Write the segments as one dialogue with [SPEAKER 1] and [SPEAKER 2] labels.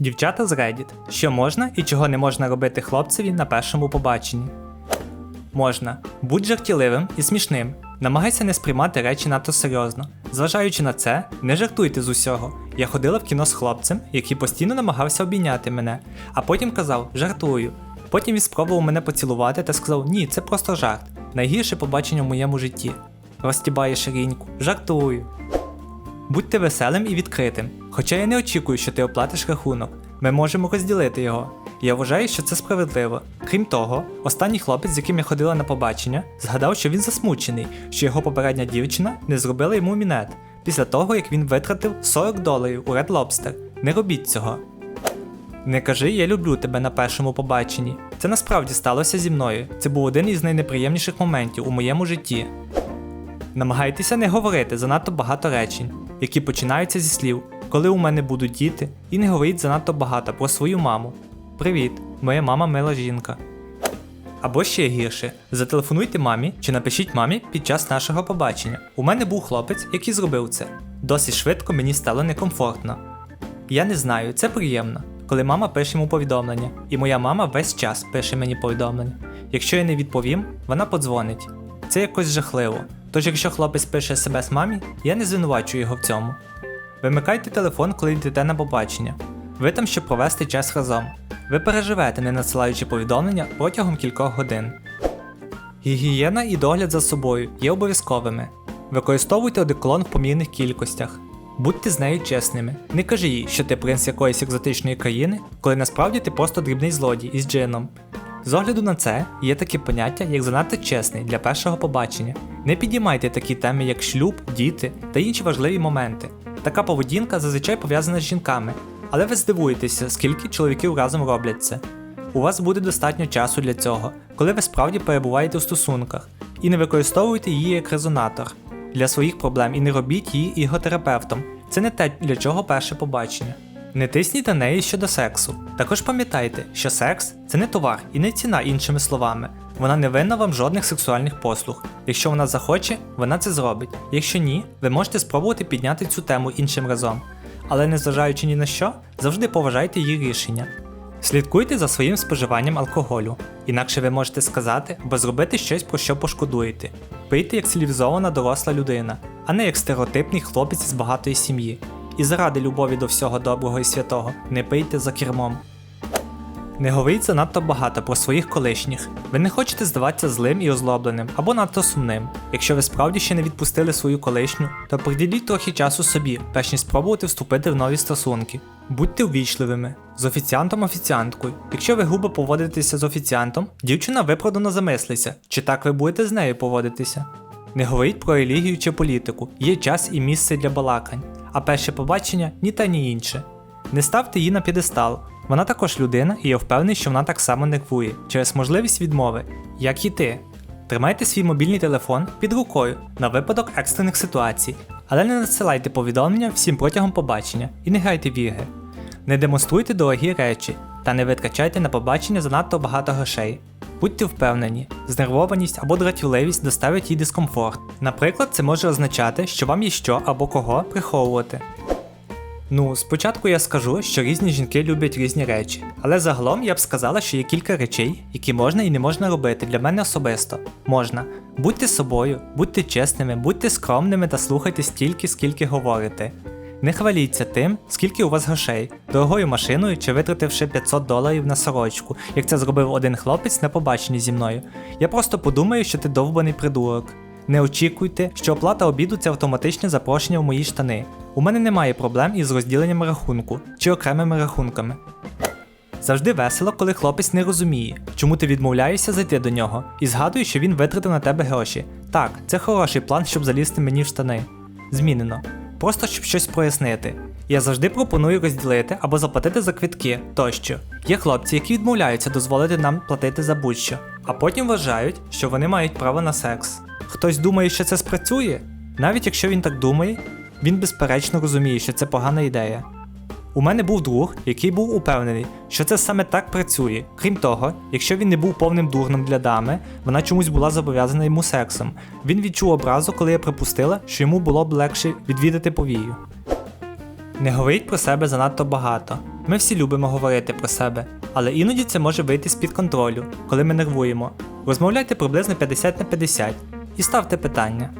[SPEAKER 1] Дівчата з Reddit. Що можна і чого не можна робити хлопцеві на першому побаченні? Можна. Будь жартівливим і смішним. Намагайся не сприймати речі надто серйозно. Зважаючи на це, не жартуйте з усього. Я ходила в кіно з хлопцем, який постійно намагався обійняти мене, а потім казав жартую. Потім він спробував мене поцілувати та сказав: ні, це просто жарт. Найгірше побачення в моєму житті. Розтібає ширіньку, жартую. Будьте веселим і відкритим. Хоча я не очікую, що ти оплатиш рахунок. Ми можемо розділити його. Я вважаю, що це справедливо. Крім того, останній хлопець, з яким я ходила на побачення, згадав, що він засмучений, що його попередня дівчина не зробила йому мінет після того, як він витратив 40 доларів у Red Lobster. Не робіть цього. Не кажи, я люблю тебе на першому побаченні. Це насправді сталося зі мною. Це був один із найнеприємніших моментів у моєму житті. Намагайтеся не говорити занадто багато речень, які починаються зі слів, коли у мене будуть діти, і не говоріть занадто багато про свою маму. Привіт, моя мама мила жінка. Або ще гірше, зателефонуйте мамі чи напишіть мамі під час нашого побачення. У мене був хлопець, який зробив це. Досить швидко мені стало некомфортно. Я не знаю, це приємно, коли мама пише йому повідомлення, і моя мама весь час пише мені повідомлення. Якщо я не відповім, вона подзвонить. Це якось жахливо. Тож, якщо хлопець пише смс мамі, я не звинувачую його в цьому. Вимикайте телефон, коли йдете на побачення. Ви там щоб провести час разом. Ви переживете, не надсилаючи повідомлення протягом кількох годин. Гігієна і догляд за собою є обов'язковими. Використовуйте одеколон в помірних кількостях. Будьте з нею чесними. Не кажи їй, що ти принц якоїсь екзотичної країни, коли насправді ти просто дрібний злодій із джином. З огляду на це є таке поняття, як занадто чесний для першого побачення. Не підіймайте такі теми, як шлюб, діти та інші важливі моменти. Така поведінка зазвичай пов'язана з жінками, але ви здивуєтеся, скільки чоловіків разом роблять це. У вас буде достатньо часу для цього, коли ви справді перебуваєте у стосунках, і не використовуйте її як резонатор для своїх проблем і не робіть її іготерапевтом. Це не те, для чого перше побачення. Не тисніть на неї щодо сексу. Також пам'ятайте, що секс це не товар і не ціна іншими словами. Вона не винна вам жодних сексуальних послуг. Якщо вона захоче, вона це зробить. Якщо ні, ви можете спробувати підняти цю тему іншим разом. Але незважаючи ні на що, завжди поважайте її рішення. Слідкуйте за своїм споживанням алкоголю, інакше ви можете сказати або зробити щось, про що пошкодуєте. Пийте як цивілізована доросла людина, а не як стереотипний хлопець з багатої сім'ї. І заради любові до всього доброго і святого не пийте за кермом. Не говоріть занадто багато про своїх колишніх. Ви не хочете здаватися злим і озлобленим або надто сумним. Якщо ви справді ще не відпустили свою колишню, то приділіть трохи часу собі, перш ніж спробувати вступити в нові стосунки. Будьте ввічливими, з офіціантом офіціанткою. Якщо ви грубо поводитеся з офіціантом, дівчина виправдано замислиться, чи так ви будете з нею поводитися. Не говоріть про релігію чи політику, є час і місце для балакань, а перше побачення ні та ні інше. Не ставте її на підестал. Вона також людина, і я впевнений, що вона так само нервує через можливість відмови, як і ти. Тримайте свій мобільний телефон під рукою на випадок екстрених ситуацій, але не надсилайте повідомлення всім протягом побачення і не грайте в. Не демонструйте дорогі речі та не витрачайте на побачення занадто багато грошей. Будьте впевнені, знервованість або дратівливість доставить їй дискомфорт. Наприклад, це може означати, що вам є що або кого приховувати. Ну, спочатку я скажу, що різні жінки люблять різні речі, але загалом я б сказала, що є кілька речей, які можна і не можна робити для мене особисто. Можна. Будьте собою, будьте чесними, будьте скромними та слухайте стільки, скільки говорите. Не хваліться тим, скільки у вас грошей, дорогою машиною чи витративши 500 доларів на сорочку, як це зробив один хлопець на побаченні зі мною. Я просто подумаю, що ти довбаний придурок. Не очікуйте, що оплата обіду це автоматичне запрошення в мої штани. У мене немає проблем із розділенням рахунку чи окремими рахунками. Завжди весело, коли хлопець не розуміє, чому ти відмовляєшся зайти до нього, і згадує, що він витратив на тебе гроші. Так, це хороший план, щоб залізти мені в штани. Змінено. Просто щоб щось прояснити. Я завжди пропоную розділити або заплатити за квитки тощо. Є хлопці, які відмовляються дозволити нам платити за будь-що, а потім вважають, що вони мають право на секс. Хтось думає, що це спрацює? Навіть якщо він так думає, він безперечно розуміє, що це погана ідея. У мене був друг, який був упевнений, що це саме так працює. Крім того, якщо він не був повним дурном для дами, вона чомусь була зобов'язана йому сексом. Він відчув образу, коли я припустила, що йому було б легше відвідати повію. Не говоріть про себе занадто багато. Ми всі любимо говорити про себе, але іноді це може вийти з-під контролю, коли ми нервуємо. Розмовляйте приблизно 50 на 50 і ставте питання.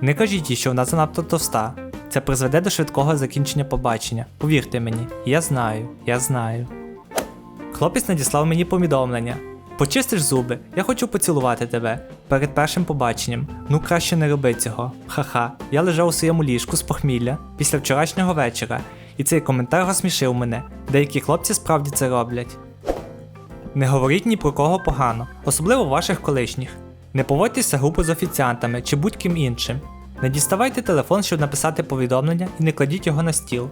[SPEAKER 1] Не кажіть їй, що вона занадто товста. Це призведе до швидкого закінчення побачення. Повірте мені, я знаю, я знаю. Хлопець надіслав мені повідомлення. Почистиш зуби, я хочу поцілувати тебе. Перед першим побаченням. Ну краще не роби цього. Ха-ха. Я лежав у своєму ліжку з похмілля після вчорашнього вечора, і цей коментар розсмішив мене. Деякі хлопці справді це роблять. Не говоріть ні про кого погано, особливо ваших колишніх. Не поводьтеся грубо з офіціантами чи будь-ким іншим. Не діставайте телефон, щоб написати повідомлення, і не кладіть його на стіл.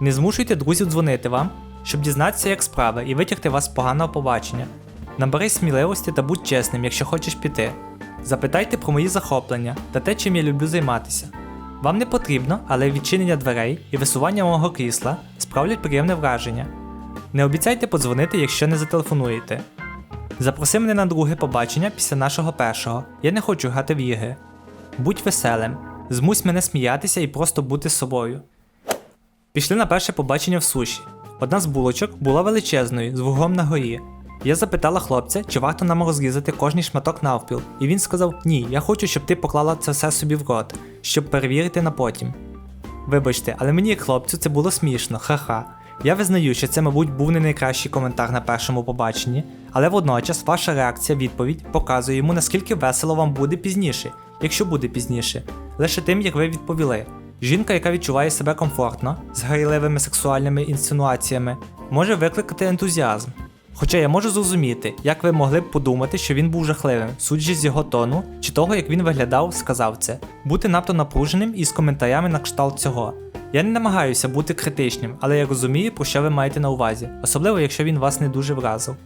[SPEAKER 1] Не змушуйте друзів дзвонити вам, щоб дізнатися, як справи, і витягти вас з поганого побачення. Набери сміливості та будь чесним, якщо хочеш піти. Запитайте про мої захоплення та те, чим я люблю займатися. Вам не потрібно, але відчинення дверей і висування мого крісла справлять приємне враження. Не обіцяйте подзвонити, якщо не зателефонуєте. Запроси мене на друге побачення після нашого першого. Я не хочу грати в ігри. Будь веселим, змусь мене сміятися і просто бути собою. Пішли на перше побачення в суші. Одна з булочок була величезною, з вуглом на горі. Я запитала хлопця, чи варто нам розрізати кожний шматок навпіл, і він сказав: Ні, я хочу, щоб ти поклала це все собі в рот, щоб перевірити на потім. Вибачте, але мені як хлопцю це було смішно, ха-ха. Я визнаю, що це, мабуть, був не найкращий коментар на першому побаченні, але водночас ваша реакція, відповідь показує йому, наскільки весело вам буде пізніше, якщо буде пізніше, лише тим, як ви відповіли. Жінка, яка відчуває себе комфортно, з грайливими сексуальними інсинуаціями, може викликати ентузіазм. Хоча я можу зрозуміти, як ви могли б подумати, що він був жахливим, судячи з його тону чи того, як він виглядав, сказав це, бути надто напруженим і з коментарями на кшталт цього. Я не намагаюся бути критичним, але я розумію, про що ви маєте на увазі, особливо якщо він вас не дуже вразив.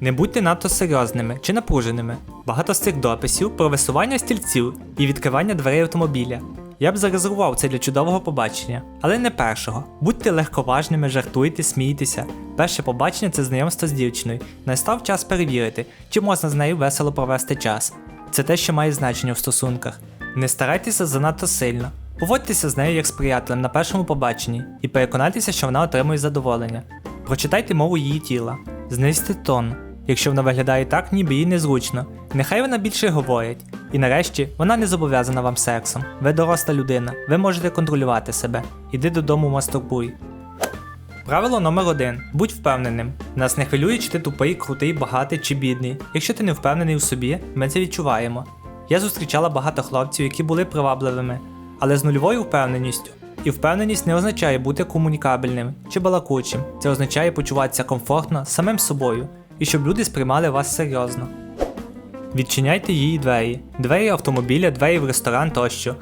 [SPEAKER 1] Не будьте надто серйозними чи напруженими. Багато з цих дописів про висування стільців і відкривання дверей автомобіля. Я б зарезервував це для чудового побачення, але не першого. Будьте легковажними, жартуйте, смійтеся. Перше побачення це знайомство з дівчиною. Настав час перевірити, чи можна з нею весело провести час. Це те, що має значення в стосунках. Не старайтеся занадто сильно. Поводьтеся з нею як з приятелем на першому побаченні і переконайтеся, що вона отримує задоволення. Прочитайте мову її тіла, знизьте тон, якщо вона виглядає так, ніби їй незручно. Нехай вона більше говорить. І нарешті вона не зобов'язана вам сексом. Ви доросла людина, ви можете контролювати себе. Іди додому, мастурбуй. Правило номер один: будь впевненим. Нас не хвилює, чи ти тупий, крутий, багатий чи бідний. Якщо ти не впевнений у собі, ми це відчуваємо. Я зустрічала багато хлопців, які були привабливими, але з нульовою впевненістю. І впевненість не означає бути комунікабельним чи балакучим. Це означає почуватися комфортно самим собою і щоб люди сприймали вас серйозно. Відчиняйте її двері, двері автомобіля, двері в ресторан тощо.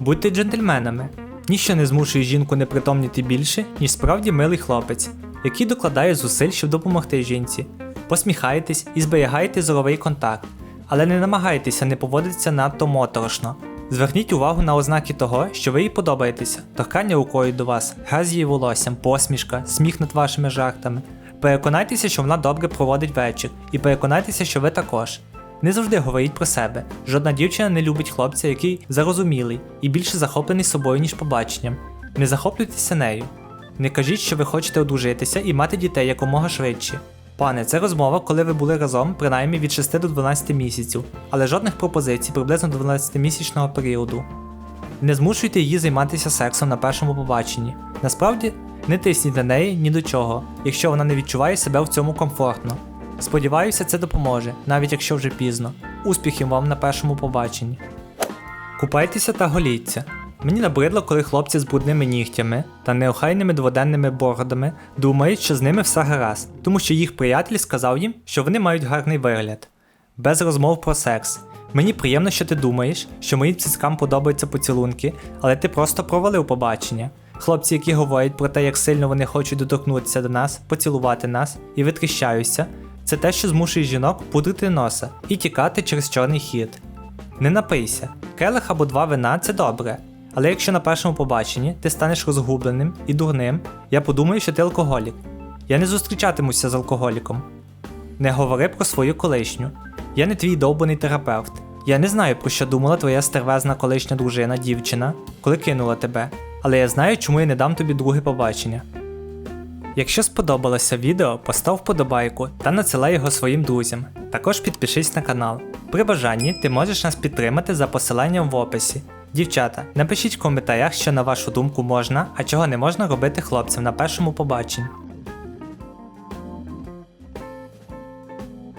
[SPEAKER 1] Будьте джентльменами. Ніщо не змушує жінку не притомніти більше, ніж справді милий хлопець, який докладає зусиль, щоб допомогти жінці. Посміхайтесь і зберігайте зоровий контакт, але не намагайтеся не поводитися надто моторошно. Зверніть увагу на ознаки того, що ви їй подобаєтеся, торкання рукою до вас, газ з її волоссям, посмішка, сміх над вашими жартами. Переконайтеся, що вона добре проводить вечір, і переконайтеся, що ви також. Не завжди говоріть про себе. Жодна дівчина не любить хлопця, який зарозумілий і більше захоплений собою, ніж побаченням. Не захоплюйтеся нею. Не кажіть, що ви хочете одружитися і мати дітей якомога швидше. Пане, це розмова, коли ви були разом принаймні від 6 до 12 місяців, але жодних пропозицій приблизно до 12-місячного періоду. Не змушуйте її займатися сексом на першому побаченні. Насправді, не тисніть на неї ні до чого, якщо вона не відчуває себе в цьому комфортно. Сподіваюся, це допоможе, навіть якщо вже пізно. Успіхів вам на першому побаченні. Купайтеся та голіться. Мені набридло, коли хлопці з брудними нігтями та неохайними дводенними бородами думають, що з ними все гаразд, тому що їх приятель сказав їм, що вони мають гарний вигляд. Без розмов про секс. Мені приємно, що ти думаєш, що моїм цицькам подобаються поцілунки, але ти просто провалив побачення. Хлопці, які говорять про те, як сильно вони хочуть доторкнутися до нас, поцілувати нас і витріщаються, це те, що змушує жінок пудрити носа і тікати через чорний хід. Не напийся, келих або два вина це добре. Але якщо на першому побаченні ти станеш розгубленим і дурним, я подумаю, що ти алкоголік. Я не зустрічатимуся з алкоголіком. Не говори про свою колишню. Я не твій довбаний терапевт. Я не знаю, про що думала твоя стервезна колишня дружина, дівчина, коли кинула тебе. Але я знаю, чому я не дам тобі друге побачення. Якщо сподобалося відео, постав вподобайку та надсилай його своїм друзям. Також підпишись на канал. При бажанні ти можеш нас підтримати за посиланням в описі. Дівчата, напишіть в коментарях, що на вашу думку можна, а чого не можна робити хлопцям на першому побаченні.